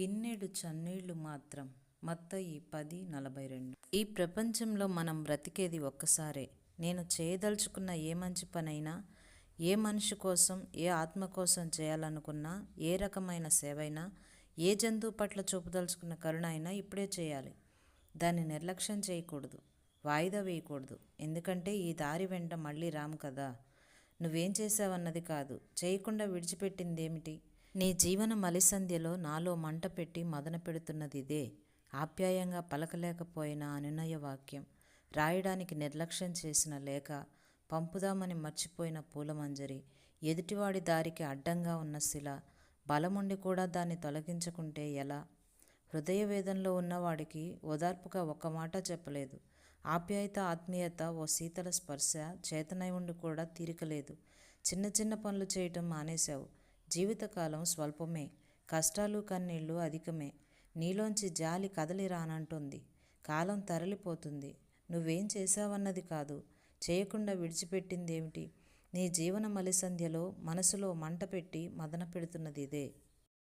గిన్నెడు చన్నీళ్ళు మాత్రం. మత్తయి పది నలభై రెండు. ఈ ప్రపంచంలో మనం బ్రతికేది ఒక్కసారే. నేను చేయదలుచుకున్న ఏ మంచి పనైనా ఏ మనిషి కోసం ఏ ఆత్మ కోసం చేయాలనుకున్నా ఏ రకమైన సేవైనా ఏ జంతువు పట్ల చూపదలుచుకున్న కరుణ అయినా ఇప్పుడే చేయాలి. దాన్ని నిర్లక్ష్యం చేయకూడదు వాయిదా వేయకూడదు. ఎందుకంటే ఈ దారి వెంట మళ్ళీ రాము కదా. నువ్వేం చేసావన్నది కాదు. చేయకుండా విడిచిపెట్టిందేమిటి? నీ జీవన మలిసంధ్యలో నాలో మంట పెట్టి మదన పెడుతున్నది ఇదే. ఆప్యాయంగా పలకలేకపోయిన అనునయ వాక్యం రాయడానికి నిర్లక్ష్యం చేసిన లేఖ పంపుదామని మర్చిపోయిన పూలమంజరి ఎదుటివాడి దారికి అడ్డంగా ఉన్న శిల బలముండి కూడా దాన్ని తొలగించకుంటే ఎలా? హృదయ వేదంలో ఉన్నవాడికి ఓదార్పుగా ఒక్క మాట చెప్పలేదు. ఆప్యాయత ఆత్మీయత ఓ శీతల స్పర్శ చేతనై ఉండి కూడా తీరికలేదు. చిన్న చిన్న పనులు చేయటం మానేశావు. జీవితకాలం స్వల్పమే కష్టాలు కన్నీళ్ళు అధికమే. నీలోంచి జాలి కదలి రానంటుంది కాలం తరలిపోతుంది. నువ్వేం చేశావన్నది కాదు. చేయకుండా విడిచిపెట్టిందేమిటి? నీ జీవన మలిసంధ్యలో మనసులో మంట పెట్టి మదన పెడుతున్నది ఇదే.